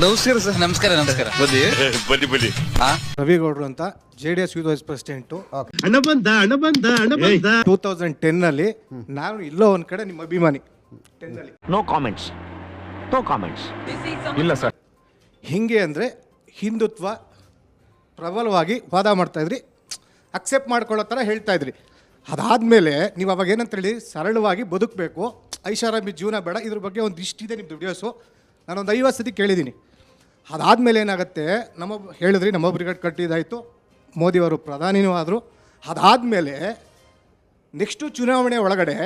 ನಮಸ್ಕಾರ ಸರ್ ನಮಸ್ಕಾರ ನಮಸ್ಕಾರ. ಬನ್ನಿ. ಬನ್ನಿ ಬನ್ನಿ. ಹಾ ರವಿಗೌಡರು ಅಂತ J D S youth vice president ಹಣ ಬಂದ ಹಣ ಬಂದ ಹಣ ಬಂದ. ಟೂ ತೌಸಂಡ್ ಟೆನ್ನಲ್ಲಿ ನಾನು ಇಲ್ಲೋ ಒಂದ್ ಕಡೆ ನಿಮ್ಮ ಅಭಿಮಾನಿ. ಟೆನ್ನಲ್ಲಿ ನೋ ಕಾಮೆಂಟ್ಸ್ ನೋ ಕಾಮೆಂಟ್ಸ್ ಇಲ್ಲ ಸರ್. ಹಿಂಗೆ ಅಂದ್ರೆ ಹಿಂದುತ್ವ ಪ್ರಬಲವಾಗಿ ವಾದ ಮಾಡ್ತಾ ಇದ್ರಿ. ಅಕ್ಸೆಪ್ಟ್ ಮಾಡ್ಕೊಳ್ಳೋ ಥರ ಹೇಳ್ತಾ ಇದ್ರಿ. ಅದಾದಮೇಲೆ ನೀವು ಅವಾಗ ಏನಂತ ಹೇಳಿ ಸರಳವಾಗಿ ಬದುಕಬೇಕು. ಐಷಾರಾಮಿ ಜೀವನ ಬೇಡ. ಇದ್ರ ಬಗ್ಗೆ ಒಂದು ಇಷ್ಟಿದೆ ನಿಮ್ಮದು ವಿಡಿಯೋಸು ನಾನೊಂದು ಐವತ್ತು ಸತಿ ಕೇಳಿದ್ದೀನಿ. ಅದಾದಮೇಲೆ ಏನಾಗುತ್ತೆ? ನಮ್ಮ ಹೇಳಿದ್ರಿ ನಮ್ಮ ಬ್ರಿಗೇಡ್ ಕಟ್ಟಿದ್ದಾಯಿತು ಮೋದಿಯವರು ಪ್ರಧಾನಿನೂ ಆದರು. ಅದಾದಮೇಲೆ ನೆಕ್ಸ್ಟು ಚುನಾವಣೆ ಒಳಗಡೆ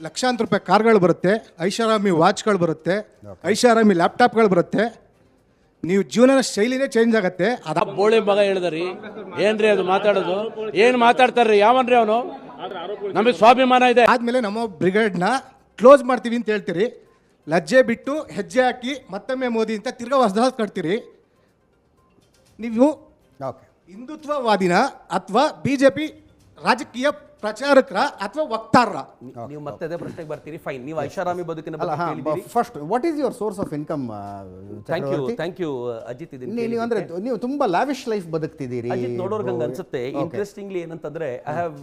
ಲಕ್ಷಾಂತರ ರೂಪಾಯಿ ಕಾರ್ಗಳು ಬರುತ್ತೆ ಐಷಾರಾಮಿ ವಾಚ್ಗಳು ಬರುತ್ತೆ ಐಷಾರಾಮಿ ಲ್ಯಾಪ್ಟಾಪ್ಗಳು ಬರುತ್ತೆ. ನೀವು ಜೀವನ ಶೈಲಿನೇ ಚೇಂಜ್ ಆಗುತ್ತೆ. ಅದ ಬೋಳಿ ಮಗ ಹೇಳಿದ್ರಿ ಏನ್ರಿ ಅದು ಮಾತಾಡೋದು? ಏನ್ ಮಾತಾಡ್ತಾರ್ರಿ? ಯಾವನ್ರಿ ಅವನು? ನಮಗೆ ಸ್ವಾಭಿಮಾನ ಇದೆ. ಆದಮೇಲೆ ನಮ್ಮ ಬ್ರಿಗೇಡ್ನ ಕ್ಲೋಸ್ ಮಾಡ್ತೀವಿ ಅಂತ ಹೇಳ್ತೀರಿ. ಲಜ್ಜೆ ಬಿಟ್ಟು ಹೆಜ್ಜೆ ಹಾಕಿ ಮತ್ತೊಮ್ಮೆ ಮೋದಿ ಅಂತ ತಿರ್ಗಾ ಹೊಸದ ಕಟ್ತೀರಿ. ನೀವು ಹಿಂದುತ್ವವಾದಿನ ಅಥವಾ ಬಿ ಜೆ ಪಿ ರಾಜಕೀಯ ಪ್ರಚಾರಕರ ಅಥವಾ ವಕ್ತಾರರ? ನೀವು ಮತ್ತೆ ಅದೇ ಪ್ರಶ್ನೆಗೆ ಬರ್ತೀರಿ. ಫೈನ್ ನೀವು ಐಷಾರಾಮಿ ಬದುಕಿನ first what is your source of income thank you thank you Ajith ಇದೀನಿ ನೀವು ಅಂದ್ರೆ ನೀವು ತುಂಬಾ ಲಾವಿಶ್ ಲೈಫ್ ಬದುಕ್ತಿದ್ದೀರಿ. ಅಜಿತ್ ನೋಡೋರ್ಗೆ ಹಂಗೆ ಅನ್ಸುತ್ತೆ. ಇಂಟ್ರೆಸ್ಟಿಂಗ್ಲಿ ಏನಂತಂದ್ರೆ I have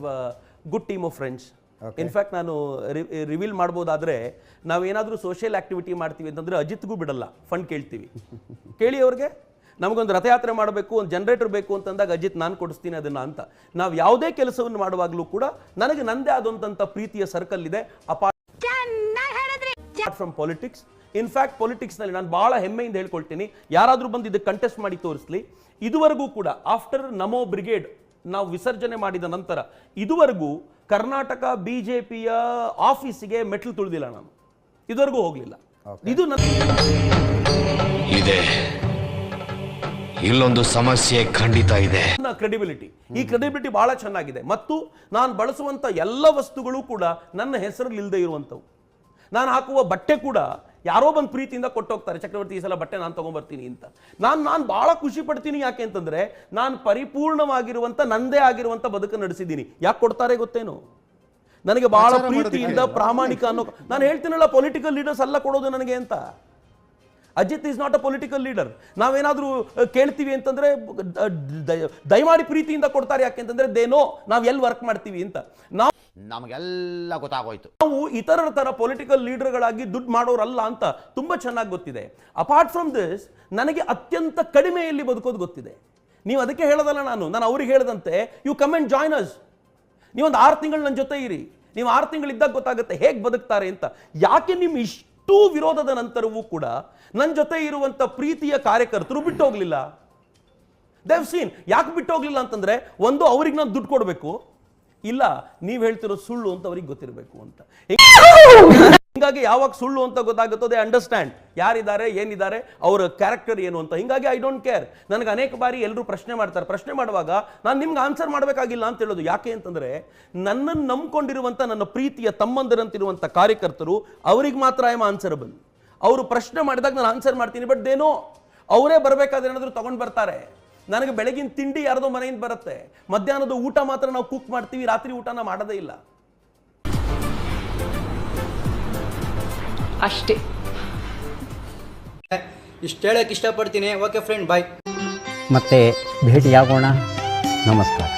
good team of friends in fact ನಾನು ರಿವೀಲ್ ಮಾಡ್ಬೋದಾದ್ರೆ ನಾವೇನಾದ್ರೂ ಸೋಷಿಯಲ್ ಆಕ್ಟಿವಿಟಿ ಮಾಡ್ತೀವಿ ಅಂತಂದ್ರೆ ಅಜಿತ್ಗೂ ಬಿಡಲ್ಲ. ಫಂಡ್ ಕೇಳ್ತೀವಿ. ಕೇಳಿ ಅವ್ರಿಗೆ. ನಮಗೊಂದು ರಥಯಾತ್ರೆ ಮಾಡಬೇಕು ಒಂದು ಜನರೇಟರ್ ಬೇಕು ಅಂತಂದಾಗ ಅಜಿತ್ ನಾನು ಕೊಡಿಸ್ತೀನಿ ಅದನ್ನ ಅಂತ. ನಾವು ಯಾವುದೇ ಕೆಲಸವನ್ನು ಮಾಡುವಾಗಲೂ ಕೂಡ ನನಗೆ ನಂದೇ ಆದಂಥ ಪ್ರೀತಿಯ ಸರ್ಕಲ್ ಇದೆ. ಅಪಾರ್ಟ್ ಫ್ರಮ್ ಪಾಲಿಟಿಕ್ಸ್ ಇನ್ಫ್ಯಾಕ್ಟ್ನಲ್ಲಿ ನಾನು ಭಾಳ ಹೆಮ್ಮೆಯಿಂದ ಹೇಳ್ಕೊಳ್ತೀನಿ. ಯಾರಾದರೂ ಬಂದು ಇದಕ್ಕೆ ಕಂಟೆಸ್ಟ್ ಮಾಡಿ ತೋರಿಸ್ಲಿ. ಇದುವರೆಗೂ ಕೂಡ ಆಫ್ಟರ್ ನಮೋ ಬ್ರಿಗೇಡ್ ನಾವು ವಿಸರ್ಜನೆ ಮಾಡಿದ ನಂತರ ಇದುವರೆಗೂ ಕರ್ನಾಟಕ ಬಿಜೆಪಿಯ ಆಫೀಸಿಗೆ ಮೆಟ್ಲು ತುಳಿದಿಲ್ಲ ನಾನು. ಇದುವರೆಗೂ ಹೋಗಲಿಲ್ಲ. ಇದು ನನ್ನ ಇದೆ. ಇಲ್ಲೊಂದು ಸಮಸ್ಯೆ ಖಂಡಿತ ಇದೆ. ನನ್ನ ಕ್ರೆಡಿಬಿಲಿಟಿ ಈ ಕ್ರೆಡಿಬಿಲಿಟಿ ಬಹಳ ಚೆನ್ನಾಗಿದೆ. ಮತ್ತು ನಾನು ಬಳಸುವಂತ ಎಲ್ಲ ವಸ್ತುಗಳು ಕೂಡ ನನ್ನ ಹೆಸರಲ್ಲಿ ಇಲ್ಲದೆ ಇರುವಂಥವು. ನಾನು ಹಾಕುವ ಬಟ್ಟೆ ಕೂಡ ಯಾರೋ ಬಂದು ಪ್ರೀತಿಯಿಂದ ಕೊಟ್ಟೋಗ್ತಾರೆ ಚಕ್ರವರ್ತಿ ಈ ಸಲ ಬಟ್ಟೆ ನಾನು ತಗೊಂಡ್ಬರ್ತೀನಿ ಅಂತ. ನಾನು ನಾನು ಭಾಳ ಖುಷಿ ಪಡ್ತೀನಿ ಯಾಕೆ ಅಂತಂದ್ರೆ ನಾನು ಪರಿಪೂರ್ಣವಾಗಿರುವಂತ ನಂದೇ ಆಗಿರುವಂತ ಬದುಕನ್ನು ನಡೆಸಿದ್ದೀನಿ. ಯಾಕೆ ಕೊಡ್ತಾರೆ ಗೊತ್ತೇನು? ನನಗೆ ಬಹಳ ಪ್ರೀತಿಯಿಂದ ಪ್ರಾಮಾಣಿಕ ಅನ್ನೋ ನಾನು ಹೇಳ್ತೀನಲ್ಲ ಪೊಲಿಟಿಕಲ್ ಲೀಡರ್ಸ್ ಎಲ್ಲ ಕೊಡೋದು ನನಗೆ ಅಂತ. Ajit is not a political leader ನಾವೇನಾದರೂ ಕೇಳ್ತೀವಿ ಅಂತಂದ್ರೆ ದಯಮಾಡಿ ಪ್ರೀತಿಯಿಂದ ಕೊಡ್ತಾರೆ ಯಾಕೆ ಅಂತಂದ್ರೆ ದೇನೋ ನಾವು ಎಲ್ಲಿ ವರ್ಕ್ ಮಾಡ್ತೀವಿ ಅಂತ. ನಾವು ನಮಗೆಲ್ಲ ಗೊತ್ತಾಗೋಯ್ತು. ನಾವು ಇತರರ ತರ ಪೊಲಿಟಿಕಲ್ ಲೀಡರ್ಗಳಾಗಿ ದುಡ್ಡು ಮಾಡೋರಲ್ಲ ಅಂತ ತುಂಬಾ ಚೆನ್ನಾಗಿ ಗೊತ್ತಿದೆ. ಅಪಾರ್ಟ್ ಫ್ರಮ್ ದಿಸ್ ನನಗೆ ಅತ್ಯಂತ ಕಡಿಮೆಯಲ್ಲಿ ಬದುಕೋದು ಗೊತ್ತಿದೆ. ನೀವು ಅದಕ್ಕೆ ಹೇಳೋದಲ್ಲ ನಾನು ನಾನು ಅವ್ರಿಗೆ ಹೇಳದಂತೆ you come and join us ನೀವೊಂದು ಆರು ತಿಂಗಳು ನನ್ನ ಜೊತೆ ಇರಿ. ನೀವು ಆರು ತಿಂಗಳಿದ್ದಾಗ ಗೊತ್ತಾಗುತ್ತೆ ಹೇಗೆ ಬದುಕ್ತಾರೆ ಅಂತ. ಯಾಕೆ ನಿಮ್ಮ ಇಷ್ಟು ವಿರೋಧದ ನಂತರವೂ ಕೂಡ ನನ್ನ ಜೊತೆ ಇರುವಂಥ ಪ್ರೀತಿಯ ಕಾರ್ಯಕರ್ತರು ಬಿಟ್ಟು ಹೋಗಲಿಲ್ಲ ದೇವ್ ಸೀನ್ ಯಾಕೆ ಬಿಟ್ಟು ಹೋಗಲಿಲ್ಲ ಅಂತಂದ್ರೆ, ಒಂದು ಅವ್ರಿಗೆ ನಾನು ದುಡ್ಡು ಕೊಡಬೇಕು ಇಲ್ಲ ನೀವು ಹೇಳ್ತಿರೋ ಸುಳ್ಳು ಅಂತ ಅವ್ರಿಗೆ ಗೊತ್ತಿರಬೇಕು ಅಂತ. ಹಿಂಗಾಗಿ ಯಾವಾಗ ಸುಳ್ಳು ಅಂತ ಗೊತ್ತಾಗುತ್ತೋ ದೇ ಅಂಡರ್ಸ್ಟ್ಯಾಂಡ್ ಯಾರಿದ್ದಾರೆ ಏನಿದ್ದಾರೆ ಅವರ ಕ್ಯಾರೆಕ್ಟರ್ ಏನು ಅಂತ. ಹಿಂಗಾಗಿ ಐ ಡೋಂಟ್ ಕೇರ್ ನನಗೆ ಅನೇಕ ಬಾರಿ ಎಲ್ಲರೂ ಪ್ರಶ್ನೆ ಮಾಡ್ತಾರೆ. ಪ್ರಶ್ನೆ ಮಾಡುವಾಗ ನಾನು ನಿಮ್ಗೆ ಆನ್ಸರ್ ಮಾಡಬೇಕಾಗಿಲ್ಲ ಅಂತ ಹೇಳೋದು ಯಾಕೆ ಅಂತಂದ್ರೆ ನನ್ನನ್ನು ನಂಬ್ಕೊಂಡಿರುವಂತ ನನ್ನ ಪ್ರೀತಿಯ ತಮ್ಮಂದಿರಂತಿರುವಂತ ಕಾರ್ಯಕರ್ತರು ಅವರಿಗೆ ಮಾತ್ರ ಐ ಆನ್ಸರ್ ಆನ್ಸರಬಲ್ ಅವರು ಪ್ರಶ್ನೆ ಮಾಡಿದಾಗ ನಾನು ಆನ್ಸರ್ ಮಾಡ್ತೀನಿ ಬಟ್ ದೇನೋ ಅವರೇ ಬರಬೇಕಾದ್ರೆ ಏನಾದರೂ ತೊಗೊಂಡು ಬರ್ತಾರೆ. ನನಗೆ ಬೆಳಗಿನ ತಿಂಡಿ ಯಾರದೋ ಮನೆಯಿಂದ ಬರುತ್ತೆ. ಮಧ್ಯಾಹ್ನದ ಊಟ ಮಾತ್ರ ನಾವು ಕುಕ್ ಮಾಡ್ತೀವಿ ರಾತ್ರಿ ಊಟನ ಮಾಡೋದೇ ಇಲ್ಲ. ಅಷ್ಟೇ. ಇಷ್ಟು ಹೇಳಕ್ ಇಷ್ಟಪಡ್ತೀನಿ. ಓಕೆ ಫ್ರೆಂಡ್ ಬಾಯ್ ಮತ್ತೆ ಭೇಟಿಯಾಗೋಣ. ನಮಸ್ಕಾರ.